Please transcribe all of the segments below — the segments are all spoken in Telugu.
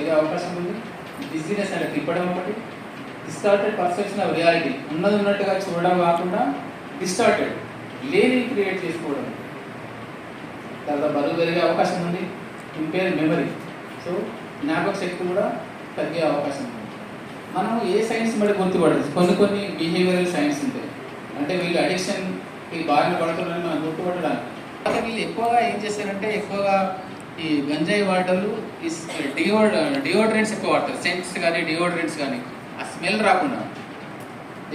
అవకాశం ఉంది. బిజినెస్ అలా తిప్పడం ఒకటి. డిస్టార్టెడ్ పర్సెప్షన్ ఆఫ్ రియాలిటీ ఉన్నది ఉన్నట్టుగా చూడడం కాకుండా డిస్టార్టెడ్ లేని క్రియేట్ చేసుకోవడం. తర్వాత బరువు పెరిగే అవకాశం ఉంది. ఇంపేర్ మెమరీ సో జ్ఞాపక శక్తి కూడా తగ్గే అవకాశం ఉంది. మనం ఏ సైన్స్ బట్టి గుర్తుపడదు. కొన్ని కొన్ని బిహేవియరల్ సైన్స్ ఉంటాయి. అంటే వీళ్ళు అడిక్షన్ ఈ బారిన పడుతున్నారని మనం గుర్తుపట్టడానికి. వీళ్ళు ఎక్కువగా ఏం చేస్తారంటే ఎక్కువగా ఈ గంజాయి వాటర్లు ఈ డియో డియోడ్రెంట్స్ ఎక్కువ వాడతారు. సెంట్స్ కానీ డియోడ్రెంట్స్ కానీ. ఆ స్మెల్ రాకుండా.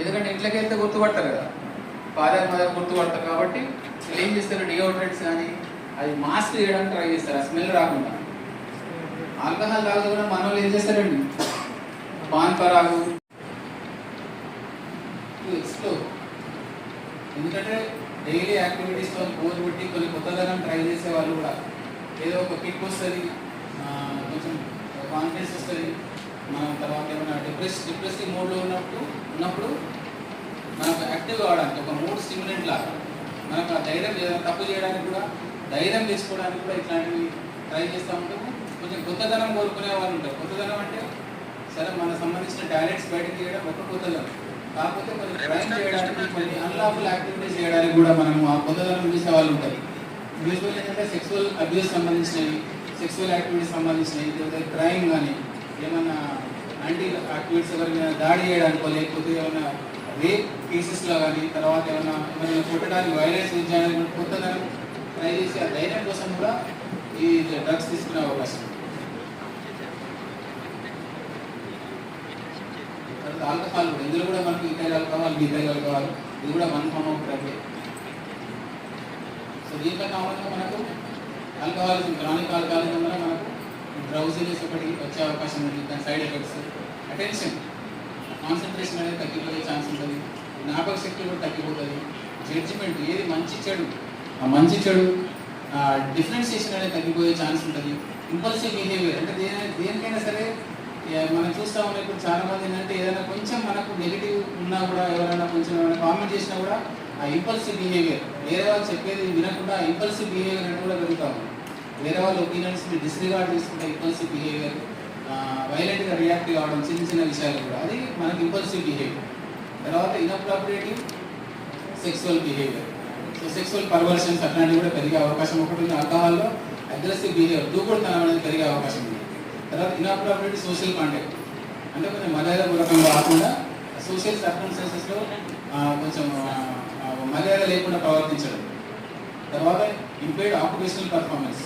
ఎందుకంటే ఇంట్లోకి వెళ్తే గుర్తుపడతారు కదా. పాదాల మీద గుర్తుపడతారు కాబట్టి వీళ్ళు ఏం చేస్తారు? డియోడ్రెంట్స్ కానీ అది మాస్క్ చేయడానికి ట్రై చేస్తారు. ఆ స్మెల్ రాకుండా. ఆల్కహాల్ తాగుతూ కూడా మన వాళ్ళు ఏం చేస్తారండి? పాన్ పరాగు ఎక్స్ప్లోర్ ఎందుకంటే డైలీ యాక్టివిటీస్తో బోర్ పెట్టి కొన్ని కొత్తదనం ట్రై చేసే వాళ్ళు కూడా. ఏదో ఒక కిక్ వస్తుంది కొంచెం కాన్ఫిడెన్స్ వస్తుంది. మనం తర్వాత ఏమైనా డిప్రెస్ డిప్రెసివ్ మోడ్లో ఉన్నప్పుడు ఉన్నప్పుడు మనకు యాక్టివ్ కావడానికి ఒక మూడ్ స్టిమ్యులెంట్ లాగా మనకు ఆ ధైర్యం తప్పు చేయడానికి కూడా ధైర్యం తీసుకోవడానికి కూడా ఇట్లాంటివి ట్రై చేస్తూ ఉంటాము. కొంచెం కొత్తదనం కోరుకునే వాళ్ళు ఉంటారు. కొత్తదనం అంటే సరే మనకు సంబంధించిన టాలెంట్స్ బయటకు చేయడం ఒక కొత్తదనం. కాకపోతే కొంచెం క్రైమ్ చేయడానికి కొన్ని అన్లాఫుల్ యాక్టివిటీస్ చేయడానికి కూడా మనం ఆ కొత్తదనం చూసే వాళ్ళు ఉంటారు. యూజువల్ ఏంటంటే సెక్సువల్ అబ్యూస్ సంబంధించినవి సెక్సువల్ యాక్టివిటీస్ సంబంధించినవి లేకపోతే క్రైమ్ కానీ ఏమన్నా యాంటీ యాక్టివిటీస్ ఎవరైనా దాడి చేయడానికో లేకపోతే ఏమైనా రేప్ కేసెస్లో కానీ తర్వాత ఏమైనా ఏమైనా కొట్టడానికి వైరస్ యూజ్ చేయడానికి కొత్తగా ట్రై చేసి ఆ ధైర్యం కోసం కూడా ఈ డ్రగ్స్ తీసుకునే అవకాశం ఆల్కహాల్ కూడా ఇందులో కూడా మనకి ఇథైల్ ఆల్కహాల్ మిథైల్ ఆల్కహాల్ ఇది కూడా వన్ ఫామ్ ఆఫ్ డ్రగ్ దీంట్లో కావాలంటే మనకు ఆల్కహాలిజం క్రానిక్ ఆల్కహాలిజం వల్ల మనకు డ్రౌజినెస్ ఒకటి వచ్చే అవకాశం ఉంది దాని సైడ్ ఎఫెక్ట్స్ అటెన్షన్ కాన్సన్ట్రేషన్ అనేది తగ్గిపోయే ఛాన్స్ ఉంటుంది. జ్ఞాపక శక్తి కూడా తగ్గిపోతుంది. జడ్జిమెంట్ ఏది మంచి చెడు ఆ మంచి చెడు డిఫరెన్షియేషన్ అనేది తగ్గిపోయే ఛాన్స్ ఉంటుంది. ఇంపల్సివ్ బిహేవియర్ అంటే దేని దేనికైనా సరే మనం చూస్తా ఉన్నాం ఇప్పుడు చాలా మంది ఏంటంటే ఏదైనా కొంచెం మనకు నెగిటివ్ ఉన్నా కూడా ఎవరైనా కొంచెం ఏమైనా కామెంట్ చేసినా కూడా ఆ ఇంపల్సివ్ బిహేవియర్ వేరే వాళ్ళు చెప్పేది వినకుండా ఇంపల్సివ్ బిహేవియర్ అని కూడా పెరుగుతాము. వేరే వాళ్ళ ఒపీనియన్స్ని డిస్రిగార్డ్ చేసుకుంటే ఇంపల్సివ్ బిహేవియర్ వైలెంట్గా రియాక్ట్ కావడం చిన్న చిన్న విషయాలు కూడా. అది మనకి ఇంపల్సివ్ బిహేవియర్ తర్వాత inappropriate sexual behaviour so sexual perversions అట్లాంటివి కూడా పెరిగే అవకాశం ఒకటి ఉంది. ఆల్కహాల్లో అగ్రెసివ్ బిహేవియర్ దూకుడుతనం అనేది పెరిగే అవకాశం ఉంది. తర్వాత ఇన్అప్రాపరేటివ్ సోషల్ కాంటాక్ట్ అంటే కొంచెం మర్యాద పూర్వకంగా కాకుండా సోషల్ సర్కమ్స్టెన్సెస్లో కొంచెం మర్యాద లేకుండా ప్రవర్తించడం. తర్వాత ఇంప్లైడ్ ఆక్యుపేషనల్ పర్ఫార్మెన్స్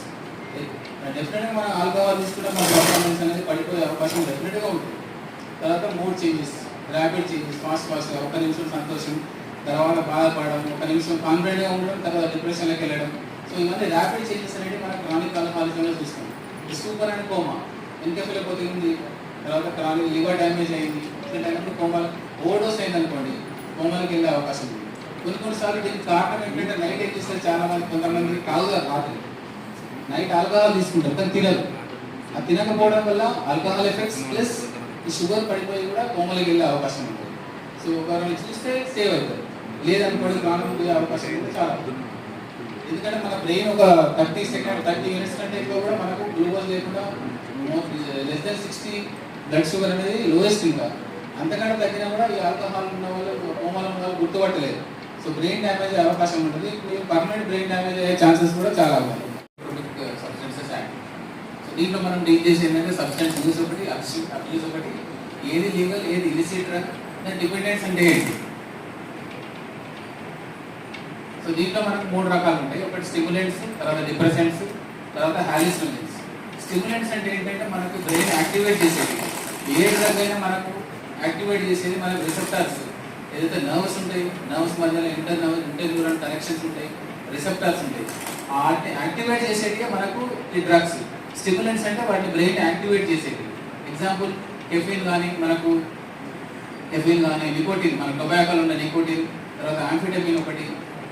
డెఫినెట్గా మనం ఆల్కహాల్ తీసుకుంటే మన పర్ఫార్మెన్స్ అనేది పడిపోయే అవకాశం డెఫినెట్గా ఉంటుంది. తర్వాత mood changes rapid changes fast ఫాస్ట్గా ఒక నిమిషం సంతోషం తర్వాత బాధపడడం ఒక నిమిషం కాన్ఫిడెంట్గా ఉండడం తర్వాత డిప్రెషన్లోకి వెళ్ళడం. సో ఇవన్నీ ర్యాపిడ్ చేంజెస్ అనేవి మనం క్రానిక్ ఆల్కహాలిజంలో చూస్తాం. సూపర్ అండ్ కోమా ఎన్కెఫిలోపతి ఉంది తర్వాత క్రానిక్ లివర్ డ్యామేజ్ అయింది. ఇట్లాంటి అయినప్పుడు ఓవర్డోస్ అయింది అనుకోండి కోమాలకి వెళ్ళే అవకాశం ఉంది. కొన్ని కొన్నిసార్లు దీనికి కారణం ఏంటంటే నైట్ ఏం చేస్తారు చాలా మంది కొంతమంది తాగుతారు రాత్రి నైట్ ఆల్కహాల్ తీసుకుంటారు కానీ తినరు. ఆ తినకపోవడం వల్ల ఆల్కహాల్ ఎఫెక్ట్స్ ప్లస్ ఈ షుగర్ పడిపోయి కూడా కోమలకి వెళ్ళే అవకాశం ఉంటుంది. సో ఒకరిని చూస్తే సేవ్ అవుతుంది లేదనుకోవడం ప్రాణం అవకాశం కూడా చాలా ఉంటుంది. ఎందుకంటే మన బ్రెయిన్ ఒక థర్టీ సెకండ్ థర్టీ మినిట్స్ కంటే ఎక్కువ కూడా మనకు గ్లూకోజ్ లేకుండా less than sixty blood sugar అనేది లోయెస్ట్ ఇంకా. అంతకంటే తగ్గినా కూడా ఈ ఆల్కహాల్ ఉన్న వాళ్ళు కోమలం ఉన్న వాళ్ళు గుర్తుపట్టలేదు సో బ్రెయిన్ డ్యామేజ్ అయ్యే అవకాశం ఉంటుంది. పర్మనెంట్ బ్రెయిన్ డ్యామేజ్ అయ్యే ఛాన్సెస్ కూడా చాలా ఉన్నాయి. సబ్స్టెన్సెస్ సో దీంట్లో మనం డీల్ చేసి ఏంటంటే సబ్స్టెన్స్ యూస్ ఒకటి అబ్యూస్ ఒకటి. ఏది లీగల్ ఏది ఇలిసిట్ దాని డిపెండెన్స్ అంటే ఏంటి? సో దీంట్లో మనకు మూడు రకాలు ఉంటాయి. ఒకటి స్టిమ్యులెంట్స్ తర్వాత డిప్రెసెంట్స్ తర్వాత హాలిసినోజెన్స్ స్టిమ్యులెంట్స్ అంటే ఏంటంటే మనకు బ్రెయిన్ యాక్టివేట్ చేసేది. ఏ అయినా మనకు యాక్టివేట్ చేసేది మనకు రిసెప్టార్స్ ఏదైతే నర్వ్స్ ఉంటాయి నర్వ్స్ మధ్యలో inter nerve inter neural connections ఉంటాయి రిసెప్టార్స్ ఉంటాయి ఆ యాక్టివేట్ చేసేటివి మనకు ఈ డ్రగ్స్ స్టిమ్యులెంట్స్ అంటే వాటిని బ్రెయిన్ యాక్టివేట్ చేసేవి ఎగ్జాంపుల్ కెఫిన్ కానీ మనకు కెఫిన్ కానీ నికోటిన్ మన టొబాకోలో ఉన్న నికోటిన్ తర్వాత ఆంఫిటమిన్ ఒకటి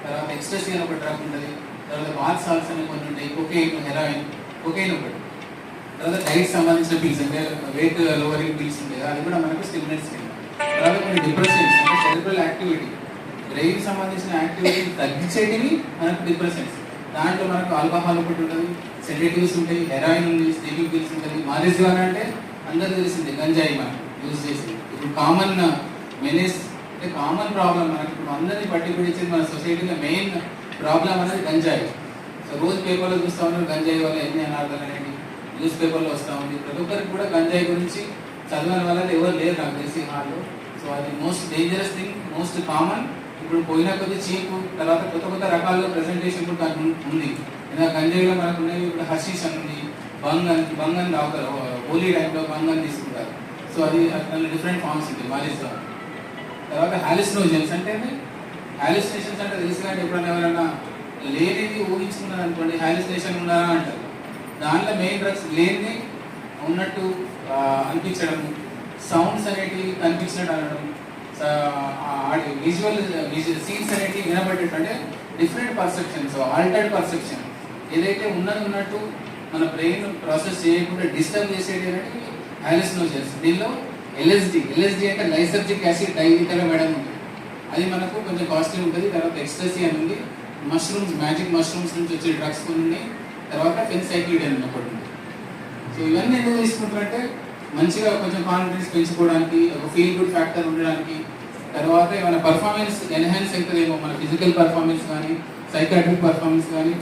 తర్వాత ఎక్స్ట్రసీ అని ఒక డ్రగ్ ఉంటుంది తర్వాత బాత్ సాల్స్ అని కొన్ని ఉంటాయి కొకెయిన్ హెరాయిన్ కొకెయిన్ ఒకటి. తర్వాత డైట్ సంబంధించిన పిల్స్ అంటే వెయిట్ లోవరింగ్ పిల్స్ ఉంటాయి అది కూడా మనకు స్టిమ్యులెంట్స్ తర్వాత కొన్ని డిప్రెషన్ సెరిబ్రల్ యాక్టివిటీ బ్రెయిన్ సంబంధించిన యాక్టివిటీ తగ్గించేటివి మనకు డిప్రెషన్స్ దాంట్లో మనకు ఆల్కహాల్ ఒకటి ఉంటుంది సెడేటివ్స్ ఉంటాయి హెరాయిన్ ఉంది స్లీపింగ్ పిల్స్ ఉంటుంది మారిజ్వాన్ అంటే అందరికీ తెలిసింది గంజాయి మనకు యూజ్ చేసి. ఇప్పుడు కామన్ మెనేస్ అంటే కామన్ ప్రాబ్లం మనకి ఇప్పుడు అందరినీ పట్టి పిడిచింది మన సొసైటీలో మెయిన్ ప్రాబ్లం అనేది గంజాయి. సో రోజు పేపర్లో చూస్తా ఉన్నారు గంజాయి వల్ల ఎన్ని అనార్థాలు అనేవి. న్యూస్ పేపర్లో వస్తూ ఉంది. ప్రతి ఒక్కరికి కూడా గంజాయి గురించి చదవని వల్ల ఎవరు లేరు నాకు తెలిసి హాల్లో. సో అది most dangerous thing most common ఇప్పుడు పోయిన కొద్ది చీపు తర్వాత కొత్త కొత్త రకాల ప్రెసెంటేషన్ కూడా దానికి ఉంది. ఇంకా గంజాయిలో మనకు ఉన్నాయి ఇప్పుడు హర్షీష్ అని ఉంది బంగ్ అని బంగ్ అని తాగుతారు హోలీ టైంలో బంగ్ అని తీసుకుంటారు. సో అది దాని డిఫరెంట్ ఫార్మ్స్ ఉంది మాలిస్ తర్వాత హాలిసినోజన్స్ అంటే హాలిసినేషన్స్ అంటే తెలుసు కానీ ఎప్పుడైనా ఎవరైనా లేనిది ఊహించుకున్నారు అనుకోండి హాలిసినేషన్ ఉన్నారా అంటారు. దాంట్లో మెయిన్ డ్రగ్స్ లేనిది ఉన్నట్టు అనిపించడం సౌండ్స్ అనేటివి కనిపించినట్టు అనడం విజువల్ సీన్స్ అనేటివి వినబడేటట్టు అంటే డిఫరెంట్ పర్సెప్షన్స్ ఆల్టర్డ్ పర్సెప్షన్ ఏదైతే ఉన్నది ఉన్నట్టు మన బ్రెయిన్ ప్రాసెస్ చేయకుండా డిస్టర్బ్ చేసేది అనేది హాలిసినోజన్స్ దీనిలో ఎల్ఎస్డి ఎల్ఎస్డి అంటే లైసర్జిక్ యాసిడ్ డైలికర మేడం ఉంది అది మనకు కొంచెం కాస్ట్లీ ఉంటుంది తర్వాత ఎక్స్ట్రసీ అని ఉంది మష్రూమ్స్ మ్యాజిక్ మష్రూమ్స్ నుంచి వచ్చే డ్రగ్స్ కొన్ని ఉన్నాయి తర్వాత ఫెన్సైక్లిడ్ అని ఒకటి ఉంది. సో ఇవన్నీ ఎందుకు తీసుకుంటారంటే మంచిగా కొంచెం కాన్ఫిడెన్స్ పెంచుకోవడానికి ఒక ఫీల్ గుడ్ ఫ్యాక్టర్ ఉండడానికి తర్వాత ఏమైనా పర్ఫార్మెన్స్ ఎన్హాన్స్ అవుతుందేమో మన ఫిజికల్ పర్ఫార్మెన్స్ కానీ సైకాట్రిక్ పర్ఫార్మెన్స్ కానీ